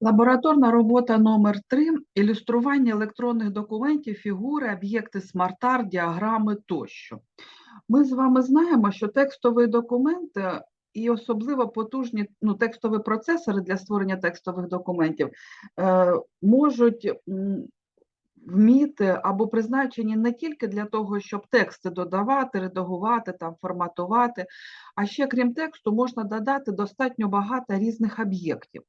Лабораторна робота номер 3 ілюстрування електронних документів, фігури, об'єкти смарт-арт, діаграми тощо. Ми з вами знаємо, що текстові документи і особливо потужні ну, текстові процесори для створення текстових документів е, можуть вміти або призначені не тільки для того, щоб тексти додавати, редагувати, там, форматувати, а ще крім тексту можна додати достатньо багато різних об'єктів.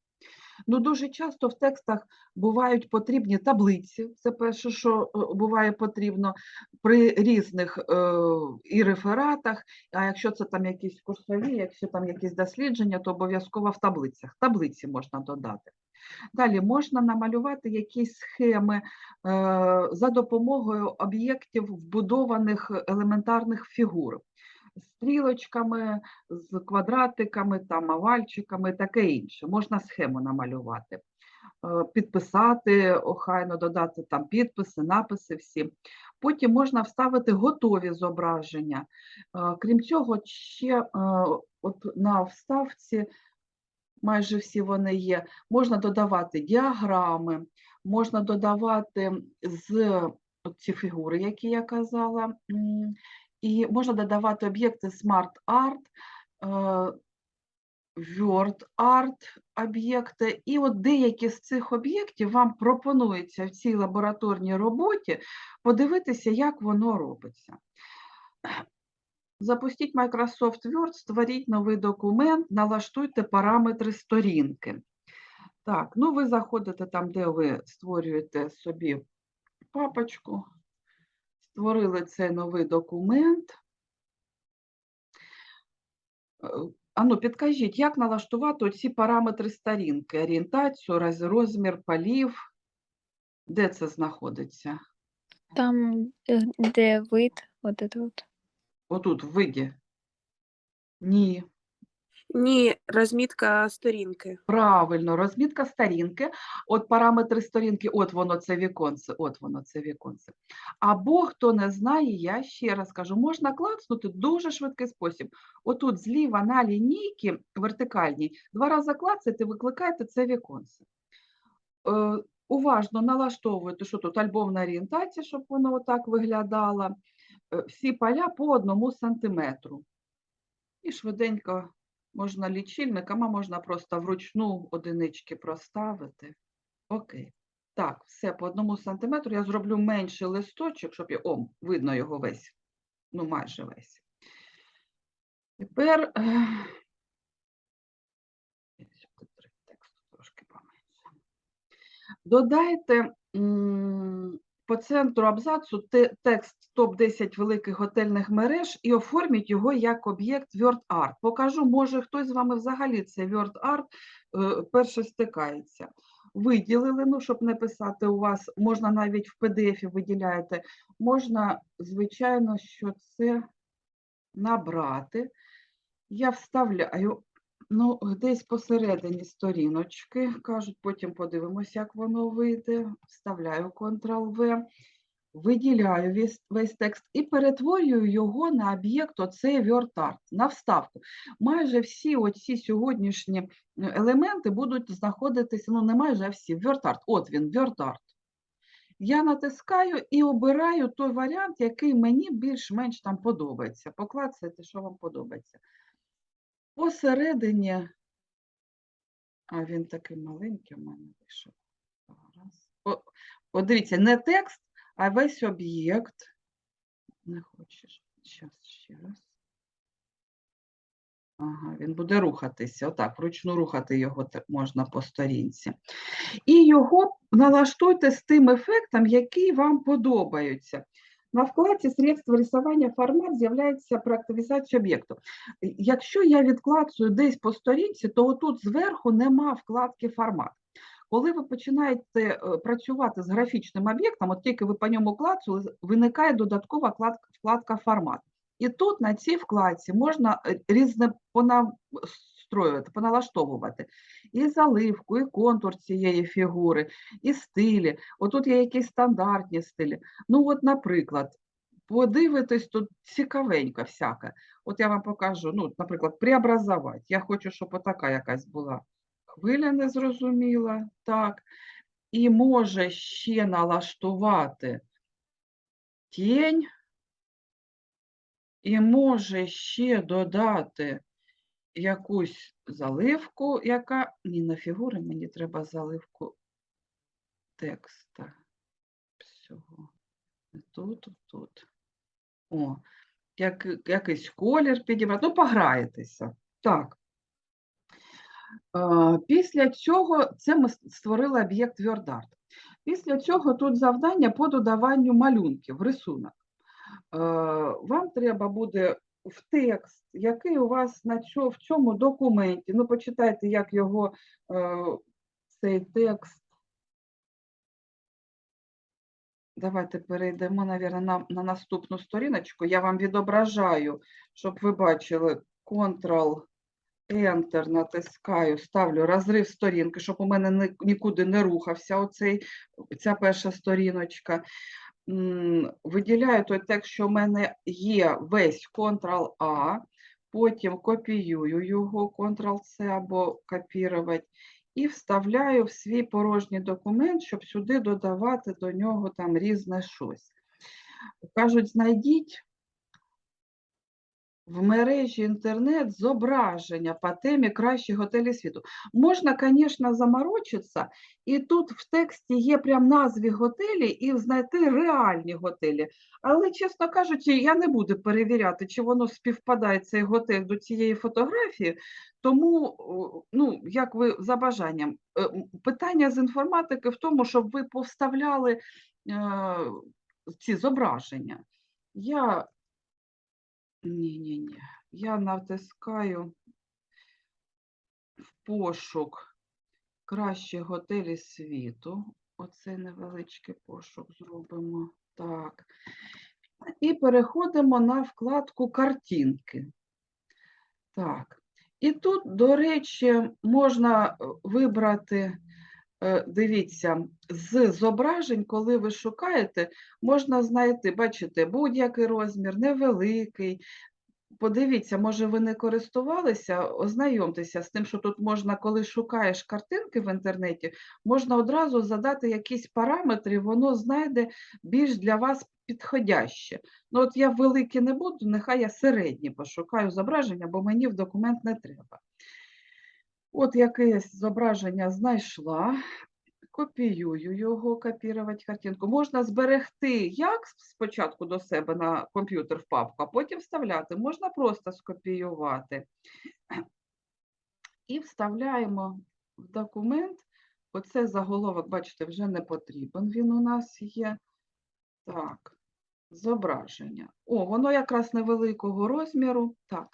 Ну, дуже часто в текстах бувають потрібні таблиці. Це перше, що е, буває потрібно при різних е, і рефератах. А якщо це там якісь курсові, якщо там якісь дослідження, то обов'язково в таблицях. Таблиці можна додати. Далі можна намалювати якісь схеми е, за допомогою об'єктів вбудованих елементарних фігур. Стрілочками, з квадратиками, там, овальчиками, таке інше. Можна схему намалювати, е, підписати, охайно додати там підписи, написи всі. Потім можна вставити готові зображення. Е, Крім цього, ще е, от на вставці, майже всі вони є, можна додавати діаграми, можна додавати з ці фігури, які я казала, і можна додавати об'єкти Smart Art, е, Word Art об'єкти. І от деякі з цих об'єктів вам пропонується в цій лабораторній роботі подивитися, як воно робиться. Запустіть Microsoft Word, створіть новий документ, налаштуйте параметри сторінки. Так, ну ви заходите там, де ви створюєте собі папочку, створили цей новий документ. Е, Ану, підкажіть, як налаштувати оці параметри сторінки? Орієнтацію, роз- розмір полів. Де це знаходиться? Там, э, де вид, вот. Отут, в виді? Ні. Ні, розмітка сторінки. Правильно, розмітка сторінки. От параметри сторінки, от воно це віконце, от воно це віконце. Або хто не знає, я ще раз кажу, можна клацнути дуже швидкий спосіб. Отут зліва на лінійці вертикальній, два рази клацаєте, викликаєте це віконце. Е, уважно налаштовуєте, що тут альбомна орієнтація, щоб воно отак виглядало. Е, всі поля по одному сантиметру. І швиденько можна лічильником, а можна просто вручну одинички проставити. Окей. Так, все по одному сантиметру. Я зроблю менший листочок, щоб я... О, видно його весь. Ну, майже весь. Тепер. тексту трошки поменше. Додайте по центру абзацу текст топ-10 великих готельних мереж і оформіть його як об'єкт WordArt. Покажу, може хтось з вами взагалі це WordArt е, перше стикається. Виділили, ну, щоб не писати у вас, можна навіть в PDF виділяєте, можна, звичайно, що це набрати. Я вставляю, ну, десь посередині сторіночки, кажуть, потім подивимося, як воно вийде. Вставляю Ctrl-V, виділяю весь, весь текст і перетворюю його на об'єкт оцей WordArt, на вставку. Майже всі оці сьогоднішні е, елементи будуть знаходитися, ну не майже, всі, WordArt. От він, WordArt. Я натискаю і обираю той варіант, який мені більш-менш там подобається. Поклацайте, що вам подобається. Посередині, а він такий маленький у мене вийшов. Подивіться, не текст, а весь об'єкт. Не хочеш. Зараз ще раз. Ага, він буде рухатися. Отак, вручну рухати його можна по сторінці. І його налаштуйте з тим ефектом, який вам подобаються. На вкладці средства рисування формат з'являється про активізацію об'єкту. Якщо я відклацую десь по сторінці, то отут зверху нема вкладки формат. Коли ви починаєте е, працювати з графічним об'єктом, от тільки ви по ньому клацали, виникає додаткова вкладка, вкладка формат. І тут на цій вкладці можна е, різне понастроювати, поналаштовувати і заливку, і контур цієї фігури, і стилі. Отут є якісь стандартні стилі. Ну, от, наприклад, подивитись тут цікавенько всяке. От я вам покажу, ну, наприклад, преобразувати. Я хочу, щоб отака якась була хвиля не зрозуміла, так. І може ще налаштувати тінь, і може ще додати якусь заливку, яка. Ні, на фігури мені треба заливку текста. Всього. Тут, тут. О, як, якийсь колір підібрати. Ну, пограєтеся. Так. Після цього це ми створили об'єкт WordArt. Після цього тут завдання по додаванню малюнків, рисунок. Вам треба буде в текст, який у вас на цьо- в цьому документі. Ну, почитайте, як його е, цей текст. Давайте перейдемо, навірно, на, на наступну сторіночку. Я вам відображаю, щоб ви бачили Ctrl Enter, натискаю, ставлю розрив сторінки, щоб у мене ні- нікуди не рухався оцей, ця перша сторіночка. Виділяю той текст, що в мене є весь Ctrl-A, потім копіюю його, Ctrl-C або копірувати, і вставляю в свій порожній документ, щоб сюди додавати до нього там різне щось. Кажуть, знайдіть в мережі інтернет зображення по темі кращі готелі світу. Можна, звісно, заморочитися, і тут в тексті є прям назви готелі і знайти реальні готелі. Але, чесно кажучи, я не буду перевіряти, чи воно співпадає цей готель до цієї фотографії. Тому, ну, як ви за бажанням, Е, питання з інформатики в тому, щоб ви повставляли е, ці зображення. Я ні-ні-ні. Я натискаю в пошук кращі готелі світу. Оцей невеличкий пошук зробимо. Так. І переходимо на вкладку картинки. Так. І тут, до речі, можна е, вибрати, дивіться, з зображень, коли ви шукаєте, можна знайти, бачите, будь-який розмір, невеликий. Подивіться, може, ви не користувалися, ознайомтеся з тим, що тут можна, коли шукаєш картинки в інтернеті, можна одразу задати якісь параметри, воно знайде більш для вас підходяще. Ну, от я великі не буду, нехай я середні пошукаю зображення, бо мені в документ не треба. От якесь зображення знайшла, копіюю його, копірувати картинку. Можна зберегти як спочатку до себе на комп'ютер в папку, а потім вставляти. Можна просто скопіювати. І вставляємо в документ. Оце заголовок, бачите, вже не потрібен. Він у нас є. Так, зображення. О, воно якраз невеликого розміру. Так.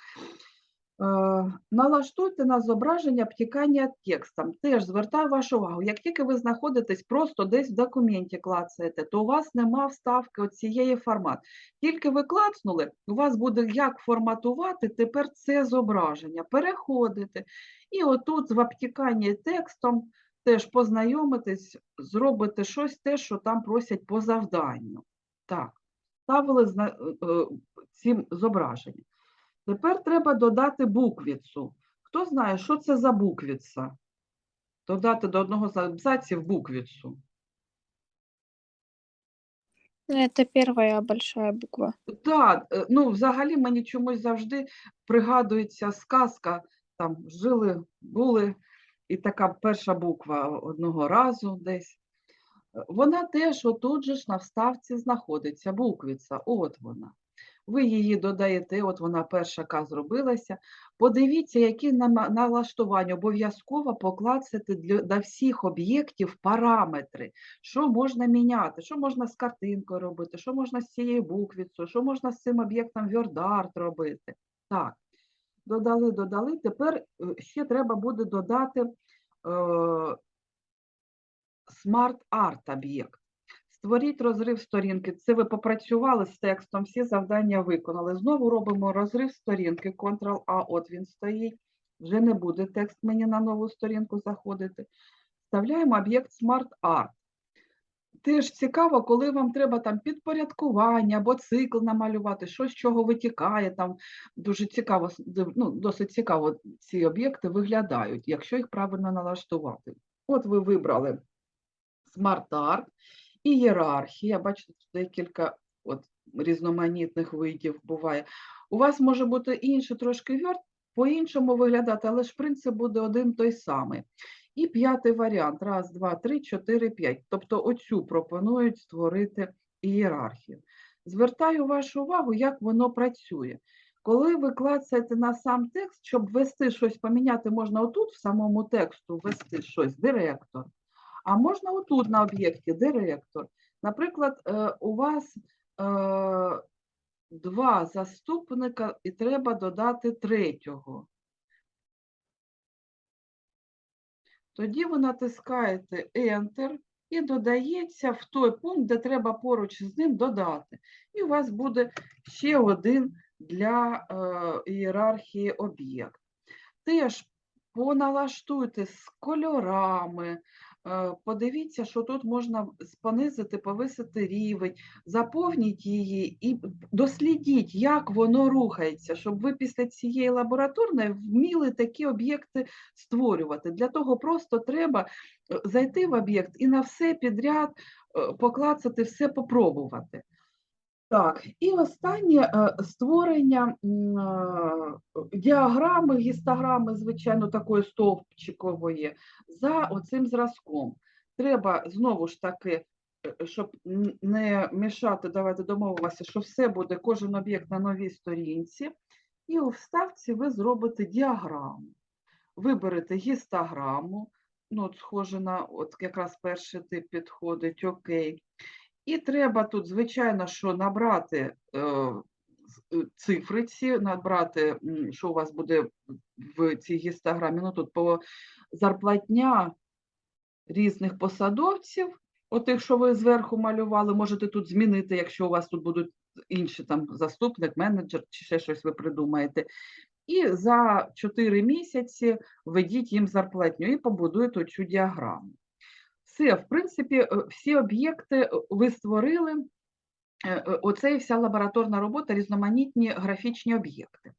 Е, Налаштуйте на зображення обтікання текстом. Теж звертаю вашу увагу, як тільки ви знаходитесь просто десь в документі клацаєте, то у вас нема вставки оцієї формат. Тільки ви клацнули, у вас буде як форматувати тепер це зображення. Переходите. І отут в обтіканні текстом теж познайомитесь, зробите щось те, що там просять по завданню. Так, ставили е, е, зображення. Тепер треба додати буквицю. Хто знає, що це за буквиця? Додати до одного з абзаців буквицю. Ну, Это первая большая буква. Так, е, ну взагалі мені чомусь завжди пригадується сказка, там жили, були, і така перша буква одного разу десь. Е, Вона теж отут же ж на вставці знаходиться, буквиця, от вона. Ви її додаєте, от вона перша К зробилася. Подивіться, які налаштування обов'язково поклацати для, для всіх об'єктів параметри, що можна міняти, що можна з картинкою робити, що можна з цією буквицею, що можна з цим об'єктом WordArt робити. Так, додали, додали. Тепер е, ще треба буде додати е, Art об'єкт. Створіть розрив сторінки. Це ви попрацювали з текстом, всі завдання виконали. Знову робимо розрив сторінки, Ctrl-A, от він стоїть. Вже не буде текст мені на нову сторінку заходити. Вставляємо об'єкт Smart Art. теж цікаво, коли вам треба там підпорядкування або цикл намалювати, що з чого витікає. Там дуже цікаво, ну, досить цікаво ці об'єкти виглядають, якщо їх правильно налаштувати. От ви вибрали смарт-арт, ієрархія, бачите, тут декілька от, різноманітних видів буває. У вас може бути інший трошки вьорт, по-іншому виглядати, але ж принцип буде один той самий. І п'ятий варіант. Раз, два, три, чотири, п'ять. Тобто оцю пропонують створити ієрархію. Звертаю вашу увагу, як воно працює. Коли ви клацаєте на сам текст, щоб ввести щось поміняти, можна отут в самому тексту ввести щось, директор. А можна отут на об'єкті директор. Наприклад, е, у вас е, два заступника і треба додати третього. Тоді ви натискаєте Enter і додається в той пункт, де треба поруч з ним додати. І у вас буде ще один для е, ієрархії об'єкт. Теж поналаштуйте з кольорами, подивіться, що тут можна понизити, повисити рівень, заповніть її і дослідіть, як воно рухається, щоб ви після цієї лабораторної вміли такі об'єкти створювати. Для того просто треба е, зайти в об'єкт і на все підряд е, поклацати, все попробувати. Так, і останнє е, створення е, діаграми, гістограми, звичайно, такої стовпчикової, за оцим зразком. Треба знову ж таки, е, щоб не мішати, давайте домовимося, що все буде, кожен об'єкт на новій сторінці. І у вставці ви зробите діаграму. Виберете гістограму, ну, от схоже на от якраз перший тип підходить, окей. І треба тут, звичайно, що набрати е, е, цифри ці, набрати, що у вас буде в цій гістограмі. Ну тут по зарплатня різних посадовців, отих, що ви зверху малювали, можете тут змінити, якщо у вас тут будуть інші там заступник, менеджер чи ще щось ви придумаєте. І за 4 місяці введіть їм зарплатню і побудуйте цю діаграму. Все, в принципі, е, всі об'єкти е, ви створили. Е, Оце і вся лабораторна робота, різноманітні графічні об'єкти.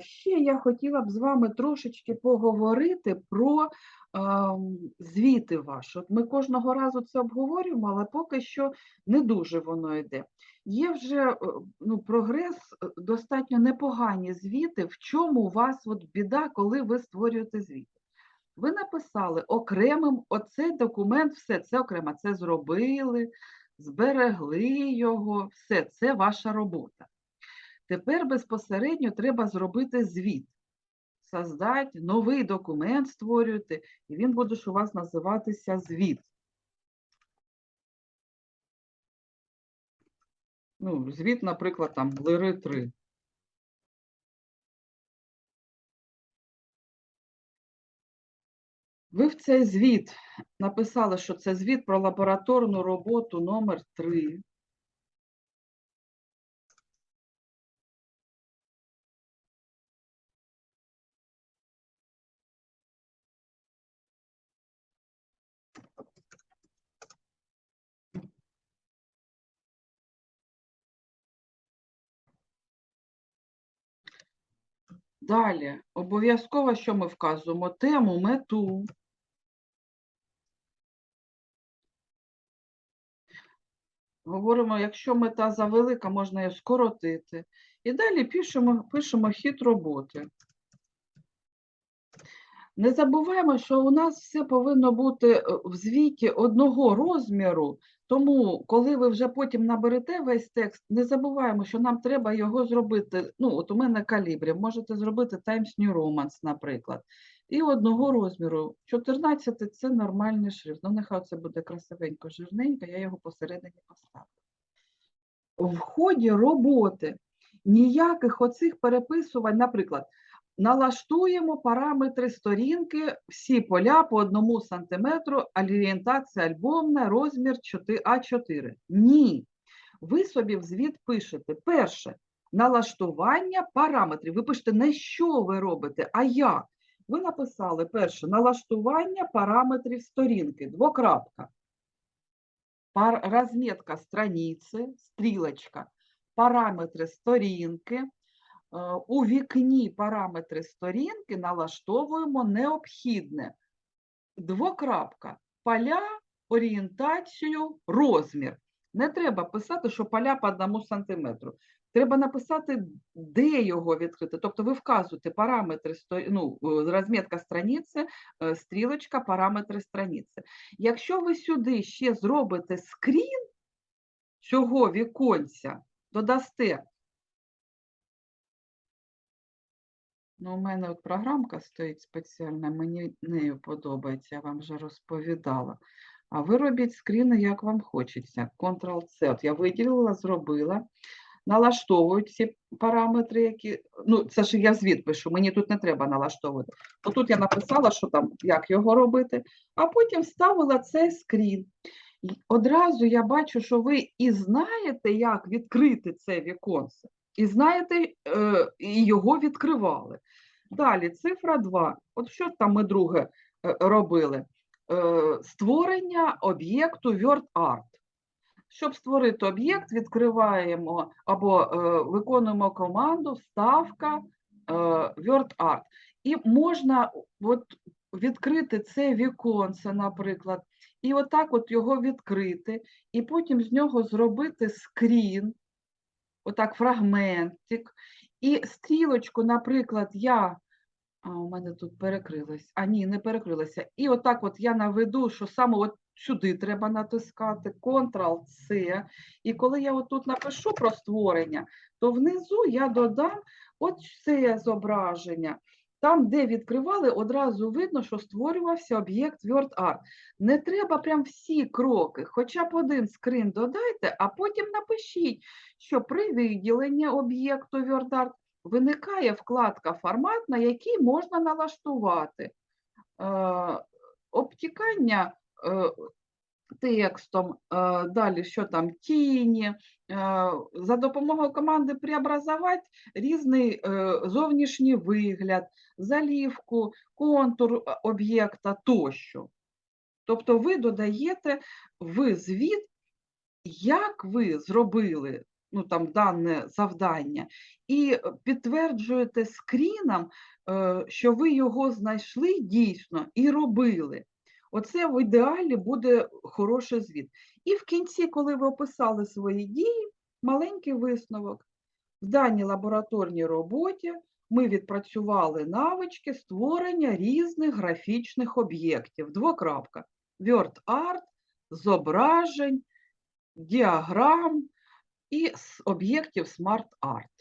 Ще я хотіла б з вами трошечки поговорити про ем, звіти ваші. Ми кожного разу це обговорюємо, але поки що не дуже воно йде. Є вже ну, прогрес, достатньо непогані звіти. В чому у вас от біда, коли ви створюєте звіт? Ви написали окремим оцей документ, все це окремо, це зробили, зберегли його, все це ваша робота. Тепер безпосередньо треба зробити звіт. Создати новий документ створюєте, і він буде у вас називатися звіт. Ну, звіт, наприклад, там Лири 3. Ви в цей звіт написали, що це звіт про лабораторну роботу номер 3. Далі, обов'язково, що ми вказуємо? Тему, мету. Говоримо, якщо мета завелика, можна її скоротити. І далі пишемо, пишемо хід роботи. Не забуваємо, що у нас все повинно бути е, в звіті одного розміру, тому коли ви вже потім наберете весь текст, не забуваємо, що нам треба його зробити. Ну, от у мене калібрі, можете зробити Times New Romance, наприклад. І одного розміру. 14 це нормальний шрифт. Ну, нехай це буде красивенько, жирненько, я його посередині поставлю. В ході роботи ніяких оцих переписувань, наприклад, налаштуємо параметри сторінки, всі поля по одному сантиметру, орієнтація альбомна, розмір А4. Ні. Ви собі в звіт пишете. Перше, налаштування параметрів. Ви пишете, не що ви робите, а як. Ви написали перше налаштування параметрів сторінки, двокрапка. розмітка страниці, стрілочка, параметри сторінки. Е, У вікні параметри сторінки налаштовуємо необхідне. Двокрапка. Поля, орієнтацію, розмір. Не треба писати, що поля по одному сантиметру. Треба написати, де його відкрити. Тобто ви вказуєте параметри, ну, е, розмітка страниці, е, стрілочка, параметри страниці. Якщо ви сюди ще зробите скрін цього віконця, додасте. Ну, у мене от програмка стоїть спеціальна, мені нею подобається, я вам вже розповідала. А ви робіть скріни, як вам хочеться. Ctrl-C. От я виділила, зробила. Налаштовую ці параметри, які. Ну, це ж я звіт пишу, мені тут не треба налаштовувати. Отут я написала, що там, як його робити, а потім вставила цей скрін. І одразу я бачу, що ви і знаєте, як відкрити це віконце, і знаєте, е, і його відкривали. Далі, цифра 2. От що там ми друге е, робили? Е, Створення об'єкту WordArt. Щоб створити об'єкт, відкриваємо або виконуємо команду вставка е, WordArt. І можна от, відкрити це віконце, наприклад, і отак от його відкрити, і потім з нього зробити скрін, отак фрагментик, і стрілочку, наприклад, я. А, у мене тут перекрилось. А ні, не перекрилося. І отак от я наведу, що саме от сюди треба натискати, Ctrl-C. І коли я отут напишу про створення, то внизу я додам от це зображення. Там, де відкривали, одразу видно, що створювався об'єкт WordArt. Не треба прям всі кроки, хоча б один скрин додайте, а потім напишіть, що при виділенні об'єкту WordArt виникає вкладка формат, на який можна налаштувати е, обтікання е, текстом, е, далі що там, тіні, е, за допомогою команди преобразувати різний е, зовнішній вигляд, залівку, контур об'єкта тощо. Тобто ви додаєте в звіт, як ви зробили ну, там, дане завдання, і підтверджуєте скріном, е, що ви його знайшли дійсно і робили. Оце в ідеалі буде хороший звіт. І в кінці, коли ви описали свої дії, маленький висновок. В даній лабораторній роботі ми відпрацювали навички створення різних графічних об'єктів. Двокрапка. WordArt, зображень, діаграм і об'єктів SmartArt.